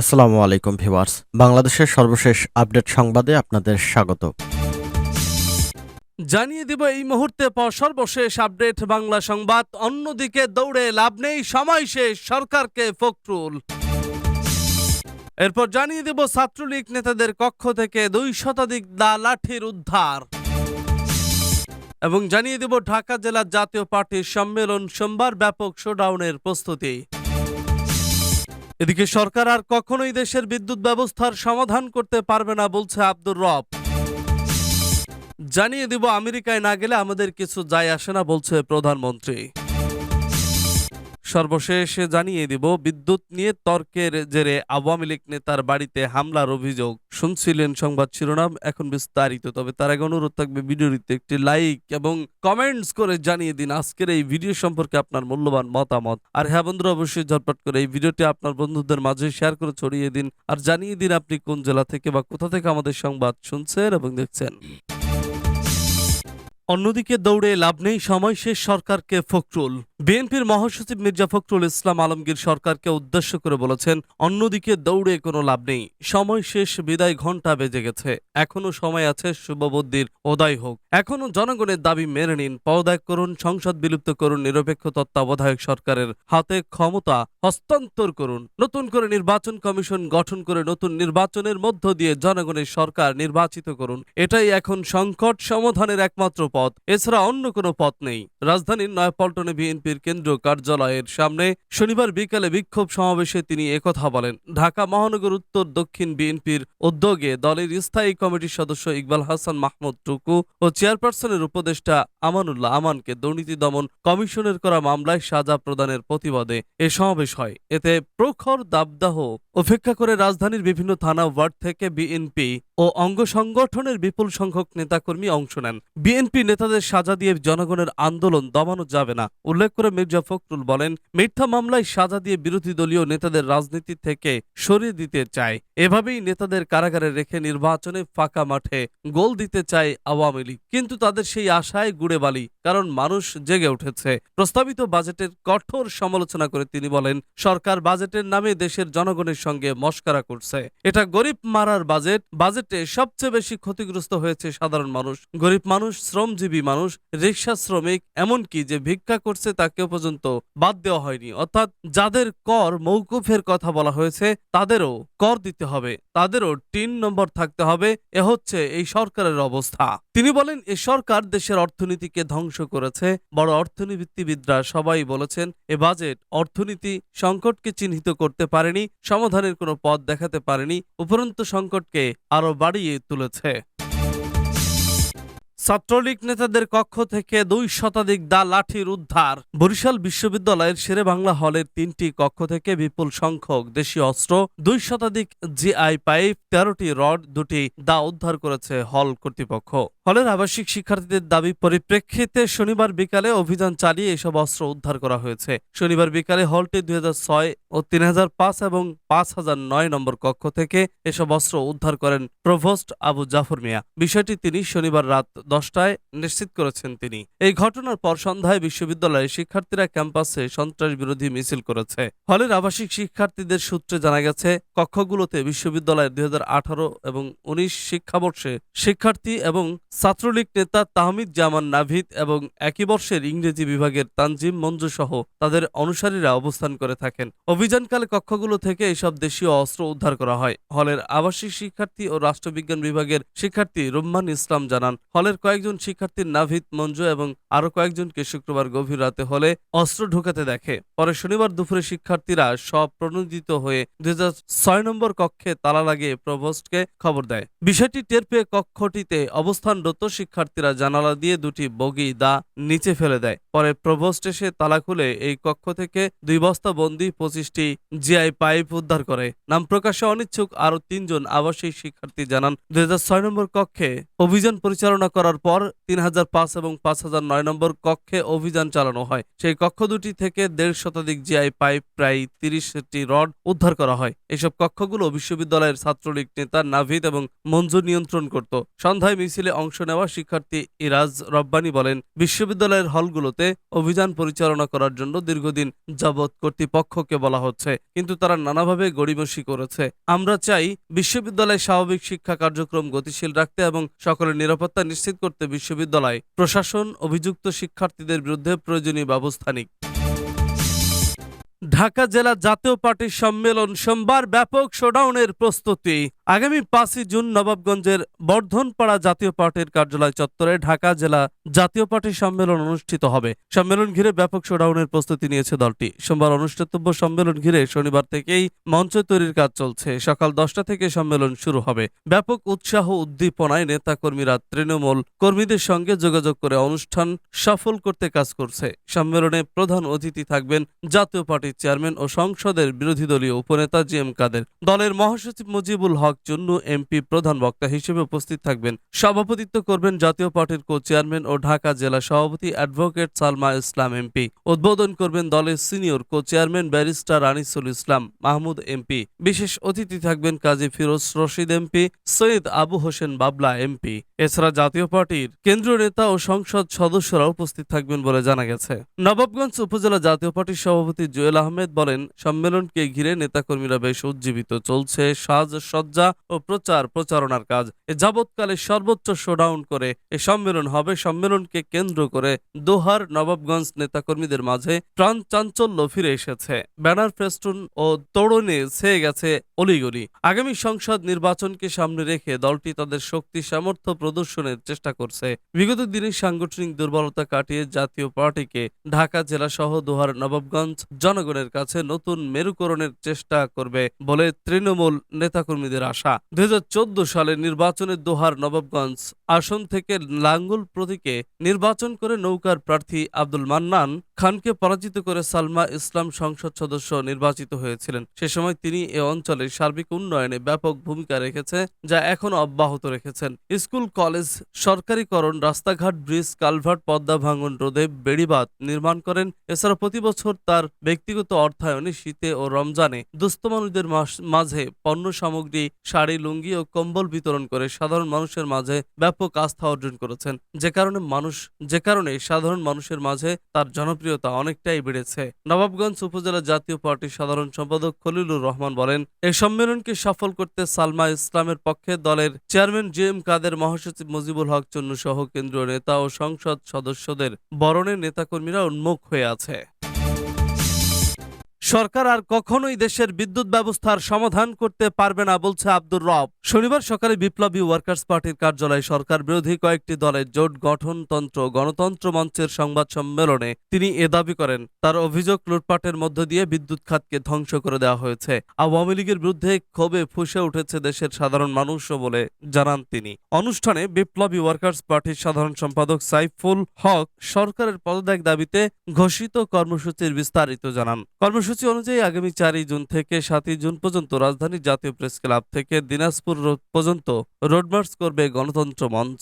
আসসালামু আলাইকুম ভিউয়ার্স। বাংলাদেশের সর্বশেষ আপডেট সংবাদে আপনাদের স্বাগত। জানিয়ে দিব এই মুহূর্তে পর সর্বশেষ আপডেট বাংলা সংবাদ। অন্যদিকে দৌড়ে লাভ নেই, সময় শেষ, সরকারকে ফখরুল। এরপর জানিয়ে দেব ছাত্রলীগ নেতাদের কক্ষ থেকে দুই শতাধিক দা লাঠির উদ্ধার। এবং জানিয়ে দেব ঢাকা জেলা জাতীয় পার্টির সম্মেলন সোমবার ব্যাপক শোডাউনের প্রস্তুতি। এদিকে সরকার আর কখনোই দেশের বিদ্যুৎ ব্যবস্থার সমাধান করতে পারবে না বলছে আব্দুর রব। জানিয়ে দিব, আমেরিকায় না গেলে আমাদের কিছু যায় আসে না বলছে প্রধানমন্ত্রী। সর্বশেষ জানিয়ে দিব, বিদ্যুৎ নিয়ে তর্কের জেরে আওয়ামী লীগ নেতার বাড়িতে হামলার অভিযোগ। শুনছিলেন সংবাদ শিরোনাম, এখন বিস্তারিত। তবে তার আগে অনুরোধ থাকবে ভিডিওটিতে একটি লাইক এবং কমেন্টস করে জানিয়ে দিন আজকের এই ভিডিও সম্পর্কে আপনার মূল্যবান মতামত। আর হ্যাঁ বন্ধুরা, অবশ্যই ঝটপট করে এই ভিডিওটি আপনার বন্ধুদের মাঝে শেয়ার করে ছড়িয়ে দিন। আর জানিয়ে দিন আপনি কোন জেলা থেকে বা কোথা থেকে আমাদের সংবাদ শুনছেন এবং দেখছেন। অন্যদিকে দৌড়ে লাভ নেই, সময় শেষ সরকারকে ফখরুল। বিএনপির মহাসচিব মির্জা ফখরুল ইসলাম আলমগীর সরকারকে উদ্দেশ্য করে বলেছেন, অন্যদিকে দৌড়ে কোনো লাভ নেই, সময় শেষ, বিদায় ঘণ্টা বেজে গেছে, এখনও সময় আছে, শুভবুদ্ধির ওদয় হোক। এখনও জনগণের দাবি মেনে নিন, পদত্যাগ করুন, সংসদ বিলুপ্ত করুন, নিরপেক্ষ তত্ত্বাবধায়ক সরকারের হাতে ক্ষমতা হস্তান্তর করুন, নতুন করে নির্বাচন কমিশন গঠন করে নতুন নির্বাচনের মধ্য দিয়ে জনগণের সরকার নির্বাচিত করুন, এটাই এখন সংকট সমাধানের একমাত্র পথ। এছাড়া অন্য কোনো পথ নেই। রাজধানীর নয়াপল্টনে বিএনপির কেন্দ্রীয় কার্যালয়ের সামনে শনিবার বিকালে বিক্ষোভ সমাবেশে তিনি একথা বলেন। ঢাকা মহানগর উত্তর দক্ষিণ বিএনপির উদ্যোগে দলের স্থায়ী কমিটির সদস্য ইকবাল হাসান মাহমুদ টুকু ও চেয়ারপারসনের উপদেষ্টা আমানুল্লাহ আমানকে দুর্নীতি দমন কমিশনের করা মামলায় সাজা প্রদানের প্রতিবাদে এ সমাবেশ হয়। এতে প্রখর দাবদাহ উপেক্ষা করে রাজধানীর বিভিন্ন থানা ওয়ার্ড থেকে বিএনপি ও অঙ্গ সংগঠনের বিপুল সংখ্যক নেতাকর্মী অংশ নেন। বিএনপি নেতাদের সাজা দিয়ে জনগণের আন্দোলন দমানো যাবে না, উল্লেখ করে মির্জা ফখরুল বলেন, মিথ্যা মামলায় সাজা দিয়ে বিরোধী দলীয় নেতাদের রাজনীতি থেকে সরিয়ে দিতে চায়। এভাবেই নেতাদের কারাগারে রেখে নির্বাচনে ফাঁকা মাঠে গোল দিতে চায় আওয়ামী লীগ। কিন্তু তাদের সেই আশায় গুড়ে বালি, কারণ মানুষ জেগে উঠেছে। প্রস্তাবিত বাজেটের কঠোর সমালোচনা করে তিনি বলেন, সরকার বাজেটের নামে দেশের জনগণের সঙ্গে মস্কারা করছে। এটা গরিব মারার বাজেট বাজেটে সবচেয়ে বেশি ক্ষতিগ্রস্ত হয়েছে সাধারণ মানুষ। গরিব মানুষ, শ্রমজীবী মানুষ রিক্সা শ্রমিক, এমনকি যে ভিক্ষা করছে তাকেও পর্যন্ত বাদ দেওয়া হয়নি। অর্থাৎ যাদের কর মৌকুফের কথা বলা হয়েছে, তাদেরও কর দিতে হবে। তাদেরও তিন নম্বর থাকতে হবে। এ হচ্ছে এই সরকারের অবস্থা। তিনি বলেন, এ সরকার দেশের অর্থনীতিকে ধ্বংস করেছে। বড় অর্থনীতিবিদরা সবাই বলেছেন, এ বাজেট অর্থনীতি সংকটকে চিহ্নিত করতে পারেনি। সমাধানের কোনো পথ দেখাতে পারেনি, উপরন্তু সংকটকে আরও বাড়িয়ে তুলেছে। ছাত্রলীগ নেতাদের কক্ষ থেকে দুই শতাধিক দা লাঠির উদ্ধার। বরিশাল বিশ্ববিদ্যালয়ের শেরে বাংলা হলের তিনটি কক্ষ থেকে বিপুল সংখ্যক দেশীয় অস্ত্র, দুই শতাধিক জিআই পাইপ, তেরোটি রড, দুটি দা উদ্ধার করেছে হল কর্তৃপক্ষ। হলের আবাসিক শিক্ষার্থীদের দাবি পরিপ্রেক্ষিতে শনিবার বিকালে অভিযান চালিয়ে এসব অস্ত্র উদ্ধার করা হয়েছে। শনিবার বিকালে হলটি দুই ও তিন এবং পাঁচ হাজার নয় নম্বর কক্ষ থেকে এসব অস্ত্র উদ্ধার করেন প্রভোস্ট আবু জাফর মিয়া। বিষয়টি তিনি শনিবার রাত দশটায় নিশ্চিত করেছেন তিনি। এই ঘটনার পর সন্ধ্যায় বিশ্ববিদ্যালয়ের শিক্ষার্থীরা ক্যাম্পাসে সন্ত্রাস বিরোধী মিছিল করেছে। হলের আবাসিক শিক্ষার্থীদের সূত্রে জানা গেছে, কক্ষগুলোতে বিশ্ববিদ্যালয়ের দুই এবং উনিশ শিক্ষাবর্ষে শিক্ষার্থী এবং ছাত্রলীগ নেতা তাহমিদ জামান নাভিদ এবং একই বর্ষের ইংরেজি বিভাগের তানজিম মঞ্জু সহ তাদের অনুসারীরা অবস্থান করে থাকেন। অভিযানকালে কক্ষগুলো থেকে এসব দেশীয় অস্ত্র উদ্ধার করা হয়। হলের আবাসিক শিক্ষার্থী ও রাষ্ট্রবিজ্ঞান বিভাগের শিক্ষার্থী রুম্মান ইসলাম জানান, হলের কয়েকজন শিক্ষার্থীর নাভিদ, মঞ্জু এবং আরও কয়েকজনকে শুক্রবার গভীর রাতে হলে অস্ত্র ঢুকাতে দেখে। পরে শনিবার দুপুরে শিক্ষার্থীরা সব প্রণোদিত হয়ে দুই নম্বর কক্ষে তালা লাগিয়ে প্রভোস্টকে খবর দেয়। বিষয়টি টের পেয়ে কক্ষটিতে অবস্থানরত শিক্ষার্থীরা জানালা দিয়ে দুটি বগি দা নিচে ফেলে দেয়। পরে প্রভোস্ট এসে তালা খুলে এই কক্ষ থেকে দুই বস্তা বন্দি পঁচিশটি জিআই পাইপ উদ্ধার করে। নাম প্রকাশে অনিচ্ছুক আরও তিনজন আবাসিক শিক্ষার্থী জানান, দুই নম্বর কক্ষে অভিযান পরিচালনা করার পর তিন হাজার পাঁচ এবং পাঁচ হাজার নয় নম্বর কক্ষে অভিযান চালানো হয়। সেই কক্ষ দুটি থেকে দেড় শতাধিক জিআই পাইপ, প্রায় তিরিশটি রড উদ্ধার করা হয়। এসব কক্ষগুলো বিশ্ববিদ্যালয়ের ছাত্রলীগ নেতা নাভিদ এবং মঞ্জু নিয়ন্ত্রণ করত। সন্ধ্যায় মিছিলে অংশ অংশ নেওয়া শিক্ষার্থী ইরাজ রব্বানি বলেন, বিশ্ববিদ্যালয়ের হলগুলোতে অভিযান পরিচালনা করার জন্য দীর্ঘদিন যাবৎ কর্তৃপক্ষকে বলা হচ্ছে, কিন্তু তারা নানাভাবে গড়িমসি করেছে। আমরা চাই বিশ্ববিদ্যালয়ে স্বাভাবিক শিক্ষা কার্যক্রম গতিশীল রাখতে এবং সকলের নিরাপত্তা নিশ্চিত করতে বিশ্ববিদ্যালয়, প্রশাসন, অভিযুক্ত শিক্ষার্থীদের বিরুদ্ধে প্রয়োজনীয় ব্যবস্থা নিক। ঢাকা জেলা জাতীয় পার্টির সম্মেলন সোমবার ব্যাপক শোডাউনের প্রস্তুতি। আগামী পাঁচই জুন নবাবগঞ্জের বর্ধনপাড়া জাতীয় পার্টির কার্যালয় চত্বরে ঢাকা জেলা জাতীয় পার্টির সম্মেলন অনুষ্ঠিত হবে। সম্মেলন ঘিরে ব্যাপক শোডাউনের প্রস্তুতি নিয়েছে দলটি। সোমবার অনুষ্ঠিতব্য সম্মেলন ঘিরে শনিবার থেকেই মঞ্চ তৈরির কাজ চলছে। সকাল দশটা থেকে সম্মেলন শুরু হবে। ব্যাপক উৎসাহ উদ্দীপনায় নেতাকর্মীরা তৃণমূল কর্মীদের সঙ্গে যোগাযোগ করে অনুষ্ঠান সফল করতে কাজ করছে। সম্মেলনে প্রধান অতিথি থাকবেন জাতীয় পার্টির চেয়ারম্যান ও সংসদের বিরোধী দলীয় উপনেতা জি এম কাদের। দলের মহাসচিব মুজিবুল হক চুন্নু, এমপি প্রধান বক্তা হিসেবে উপস্থিত থাকবেন। সভাপতিত্ব করবেন জাতীয় পার্টির কো চেয়ারম্যান ও ঢাকা জেলা সভাপতি অ্যাডভোকেট সালমা ইসলাম, এমপি। উদ্বোধন করবেন দলের senior co chairman barrister Anisul Islam, Mahmud, MP. বিশেষ অতিথি থাকবেন কাজী ফিরোজ রশিদ, এমপি। সৈয়দ আবু হোসেন বাবলা, এমপি। এছাড়া জাতীয় পার্টির কেন্দ্রীয় নেতা ও সংসদ সদস্যরা উপস্থিত থাকবেন বলে জানা গেছে। নবাবগঞ্জ উপজেলা জাতীয় পার্টির সভাপতি জুয়েল আহমেদ বলেন, সম্মেলনকে ঘিরে নেতাকর্মীরা বেশ উজ্জীবিত চলছে সাজসজ্জা ও প্রচার প্রচারণার কাজ। এ যাবৎকালে সর্বোচ্চ শোডাউন করে এ সম্মেলন হবে। সম্মেলনকে কেন্দ্র করে দোহার নবাবগঞ্জ নেতাকর্মীদের মাঝে প্রাণ চাঞ্চল্য ফিরে এসেছে। ব্যানার ফেস্টুন ও তোড়নে ছেয়ে গেছে অলিগলি। আগামী সংসদ নির্বাচনকে সামনে রেখে দলটি তাদের শক্তি, সামর্থ্য প্রদর্শনের চেষ্টা করছে। বিগত দিনে সাংগঠনিক দুর্বলতা কাটিয়ে জাতীয় পার্টিকে ঢাকা জেলা সহ দোহার নবাবগঞ্জ জনগণের কাছে নতুন মেরুকরণের চেষ্টা করবে বলে তৃণমূল নেতাকর্মীদের আশা। দু হাজার চোদ্দ সালে নির্বাচনে দোহার নবাবগঞ্জ আসন থেকে লাঙ্গুল প্রতীকে নির্বাচন করে নৌকার প্রার্থী আব্দুল মান্নান খানকে পরাজিত করে সালমা ইসলাম সংসদ সদস্য নির্বাচিত হয়েছিলেন। সে সময় তিনি এ অঞ্চলের সার্বিক উন্নয়নে ব্যাপক ভূমিকা রেখেছে, যা এখনও অব্যাহত রেখেছেন। স্কুল, কলেজ, সরকারিকরণ, রাস্তাঘাট, ব্রিজ, কালভার্ট, পদ্মা ভাঙন রোধে বেড়িবাঁধ নির্মাণ করেন। এছাড়া প্রতি বছর তার ব্যক্তিগত অর্থায়নে শীতে ও রমজানে দুস্থ মানুষদের মাঝে পণ্য সামগ্রী, শাড়ি, লুঙ্গি ও কম্বল বিতরণ করে সাধারণ মানুষের মাঝে ব্যাপক আস্থা অর্জন করেছেন। যে কারণে মানুষ, যে কারণে সাধারণ মানুষের মাঝে তার জনপ্রিয়তা অনেকটাই বেড়েছে। নবাবগঞ্জ উপজেলা জাতীয় পার্টির সাধারণ সম্পাদক খলিলুর রহমান বলেন এই সম্মেলনকে সফল করতে সালমা ইসলামের পক্ষে দলের চেয়ারম্যান জে এম কাদের মহাসচিব মুজিবুল হক চন্নু সহ কেন্দ্রীয় নেতা ও সংসদ সদস্যদের বরণের নেতাকর্মীরা উন্মুখ হয়ে আছে। সরকার আর কখনোই দেশের বিদ্যুৎ ব্যবস্থার সমাধান করতে পারবে না বলছে আব্দুর রব। শনিবার সকালে বিপ্লবী ওয়ার্কার্স পার্টির কার্যালয়ে সরকার বিরোধী কয়েকটি দলের জোট গঠনতন্ত্র গণতন্ত্র মঞ্চের সংবাদ সম্মেলনে তিনি এ দাবি করেন। তার অভিযোগ লুটপাটের মধ্য দিয়ে বিদ্যুৎ খাতকে ধ্বংস করে দেওয়া হয়েছে। আওয়ামী লীগের বিরুদ্ধে ক্ষোভে ফুসে উঠেছে দেশের সাধারণ মানুষও বলে জানান তিনি। অনুষ্ঠানে বিপ্লবী ওয়ার্কার্স পার্টির সাধারণ সম্পাদক সাইফুল হক সরকারের পদত্যাগ দাবিতে ঘোষিত কর্মসূচির বিস্তারিত জানান। কর্মসূচি অনুযায়ী আগামী চারই জুন থেকে সাতই জুন পর্যন্ত রাজধানীর জাতীয় প্রেস ক্লাব থেকে দিনাজপুর রোড পর্যন্ত রোডমার্চ করবে গণতন্ত্র মঞ্চ।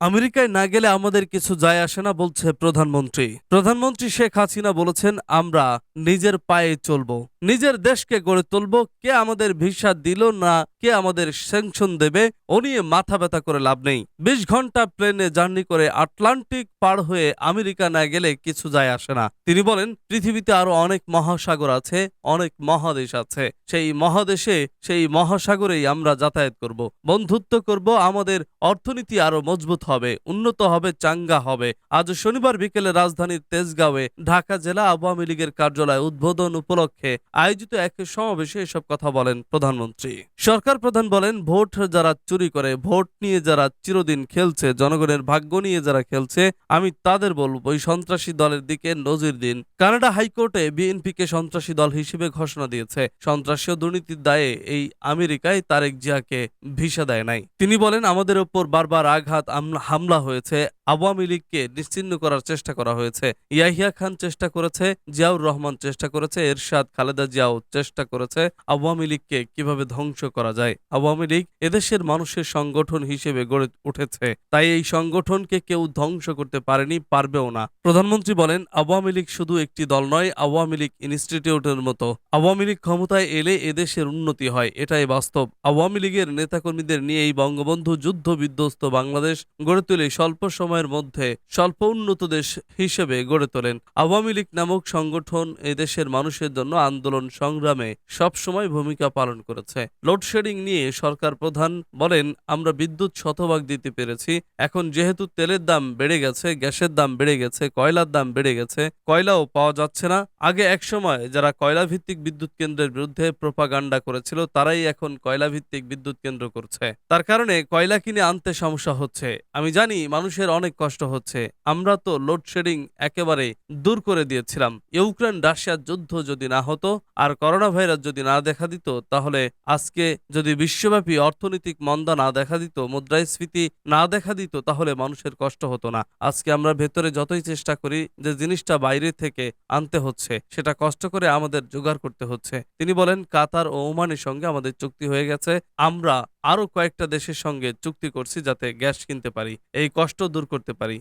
আমেরিকায় না গেলে আমাদের কিছু যায় আসে না বলছে প্রধানমন্ত্রী। প্রধানমন্ত্রী শেখ হাসিনা বলেছেন, আমরা নিজের পায়ে চলব। নিজের দেশকে গড়ে তুলব। কে আমাদের ভিসা দিল না কে আমাদের স্যাংশন দেবে, ও নিয়ে মাথা ব্যথা করে লাভ নেই। বিশ ঘণ্টা প্লেনে জার্নি করে আটলান্টিক পার হয়ে আমেরিকা না গেলে কিছু যায় আসে না। তিনি বলেন, পৃথিবীতে আরও অনেক মহাসাগর আছে, অনেক মহাদেশ আছে। সেই মহাদেশে, সেই মহাসাগরেই আমরা যাতায়াত করব। বন্ধুত্ব করব, আমাদের অর্থনীতি আরও মজবুত হবে, উন্নত হবে, চাঙ্গা হবে। আজ শনিবার বিকেলে রাজধানীর তেজগাঁওয়ে ঢাকা জেলা আওয়ামী লীগের কার্যালয় উদ্বোধন উপলক্ষে আয়োজিত এক সমাবেশে এসব কথা বলেন প্রধানমন্ত্রী। সরকার প্রধান বলেন, ভোট যারা চুরি করে, ভোট নিয়ে যারা চিরদিন খেলছে, জনগণের ভাগ্য নিয়ে যারা খেলছে, আমি তাদের বলব ওই সন্ত্রাসী দলের দিকে নজির দিন। কানাডা হাইকোর্টে বিএনপিকে সন্ত্রাসী দল হিসেবে ঘোষণা দিয়েছে। সন্ত্রাসী দুর্নীতির দায়ে এই আমেরিকায় তারেক জিয়াকে ভিসা দেয় নাই। তিনি বলেন, আমাদের ওপর বারবার আঘাত হামলা হয়েছে। আওয়ামী লীগকে নিশ্চিন্ন করার চেষ্টা করা হয়েছে। ইয়াহিয়া খান চেষ্টা করেছে, জিয়াউর রহমান চেষ্টা করেছে, এরশাদ, খালেদা খালেদা জিয়াও চেষ্টা করেছে, আওয়ামী লীগকে কীভাবে ধ্বংস করা যায়? আওয়ামী লীগ এদেশের মানুষের সংগঠন হিসেবে গড়ে উঠেছে। তাই এই সংগঠনকে কেউ ধ্বংস করতে পারেনি, পারবেও না। প্রধানমন্ত্রী বলেন, আওয়ামী লীগ শুধু একটি দল নয়, আওয়ামী লীগ ইনস্টিটিউটের মতো। আওয়ামী লীগ ক্ষমতায় এলে এদেশের উন্নতি হয়, এটাই বাস্তব। আওয়ামী লীগের নেতাকর্মীদের নিয়ে এই বঙ্গবন্ধু যুদ্ধ বিধ্বস্ত বাংলাদেশ গড়ে তুলে স্বল্প সময়ের মধ্যে স্বল্প উন্নত দেশ হিসেবে গড়ে তোলেন। আওয়ামী লীগ নামক সংগঠন এদেশের মানুষের জন্য আন্দোলন সংগ্রামে সবসময় ভূমিকা পালন করেছে। লোডশেডিং নিয়ে সরকার প্রধান বলেন, আমরা বিদ্যুৎ শতভাগ দিতে পেরেছি। এখন যেহেতু তেলের দাম বেড়ে গেছে, গ্যাসের দাম বেড়ে গেছে, কয়লার দাম বেড়ে গেছে, কয়লাও পাওয়া যাচ্ছে না। আগে এক সময় যারা কয়লা ভিত্তিক বিদ্যুৎ কেন্দ্রের বিরুদ্ধে প্রোপাগান্ডা করেছিল, তারাই এখন কয়লা ভিত্তিক বিদ্যুৎ কেন্দ্র করছে। তার কারণে কয়লা কিনে আনতে সমস্যা হচ্ছে। আমি জানি মানুষের অনেক কষ্ট হচ্ছে। আমরা তো লোডশেডিং একেবারে দূর করে দিয়েছিলাম। ইউক্রেন রাশিয়ার যুদ্ধ যদি না হতো আর করোনা ভাইরাস যদি না দেখা দিত, তাহলে আজকে যদি বিশ্বব্যাপী অর্থনৈতিক মন্দা না দেখা দিত, মুদ্রাস্ফীতি না দেখা দিত, তাহলে মানুষের কষ্ট হতো না। আজকে আমরা ভেতরে যতই চেষ্টা করি যে জিনিসটা বাইরে থেকে আনতে হচ্ছে, সেটা কষ্ট করে আমাদের জোগাড় করতে হচ্ছে। তিনি বলেন, কাতার ও ওমানের সঙ্গে আমাদের চুক্তি হয়ে গেছে। আমরা আরও কয়েকটা দেশের সঙ্গে চুক্তি করছি যাতে গ্যাস কিনতে পারি, এই কষ্ট দূর করতে পারি।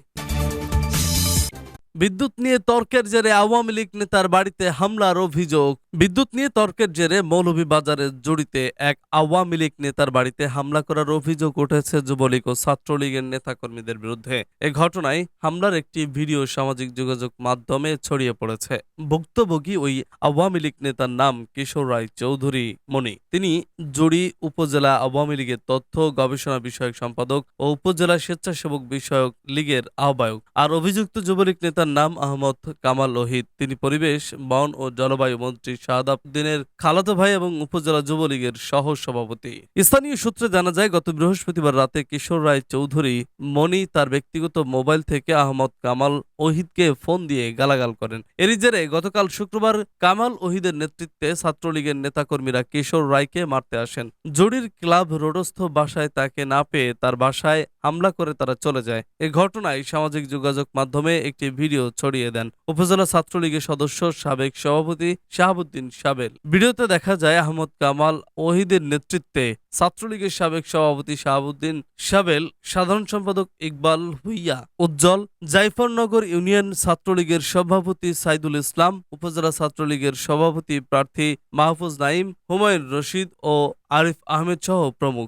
বিদ্যুৎ নিয়ে তর্কের জেরে আওয়ামী লীগ নেতার বাড়িতে হামলার অভিযোগ। বিদ্যুৎ নিয়ে তর্কের জেরে মৌলভীবাজারে জড়িতে এক আওয়ামী লীগ নেতার বাড়িতে হামলা করার অভিযোগ উঠেছে যুবলীগ ও ছাত্রলীগের নেতাকর্মীদের বিরুদ্ধে। এ ঘটনায় হামলার একটি ভিডিও সামাজিক যোগাযোগ মাধ্যমে ছড়িয়ে পড়েছে। ভুক্তভোগী ওই আওয়ামী লীগ নেতার নাম কিশোর রায় চৌধুরী মণি। তিনি জুড়ি উপজেলা আওয়ামী লীগের তথ্য গবেষণা বিষয়ক সম্পাদক ও উপজেলা স্বেচ্ছাসেবক বিষয়ক লীগের আহ্বায়ক। আর অভিযুক্ত যুবলীগ নেতার নাম আহমদ কামাল লোহিত তিনি পরিবেশ, বন ও জলবায়ু মন্ত্রী শাহাদাবুদ্দিনের খালাতো ভাই এবং উপজেলা যুবলীগের সহ সভাপতি স্থানীয় সূত্রে জানা যায়, গত বৃহস্পতিবার রাতে কিশোর রায় চৌধুরী মণি তার ব্যক্তিগত মোবাইল থেকে আহমদ কামাল ওহিদকে ফোন দিয়ে গালাগাল করেন। এরই জেরে গতকাল শুক্রবার কামাল ওহিদের নেতৃত্বে ছাত্রলীগের নেতাকর্মীরা কিশোর রায়কে মারতে আসেন। জুড়ির ক্লাব রোডস্থ বাসায় তাকে না পেয়ে তার বাসায় হামলা করে তারা চলে যায়। এ ঘটনায় সামাজিক যোগাযোগ মাধ্যমে একটি ভিডিও ছড়িয়ে দেন উপজেলা ছাত্রলীগের সদস্য সাবেক সভাপতি শাহাবুদ্দিন সাবেল। ভিডিওতে দেখা যায় আহমদ কামাল ওহিদের নেতৃত্বে ছাত্রলীগের সাবেক সভাপতি শাহাবুদ্দিন সাবেল, সাধারণ সম্পাদক ইকবাল হুইয়া উজ্জ্বল জাইফরনগর ইউনিয়ন ছাত্রলীগের সভাপতি সাইদুল ইসলাম, উপজেলা ছাত্রলীগের সভাপতি প্রার্থী মাহফুজ নাইম হুমায়ুন রশিদ ও আরিফ আহমেদ সহ প্রমুখ।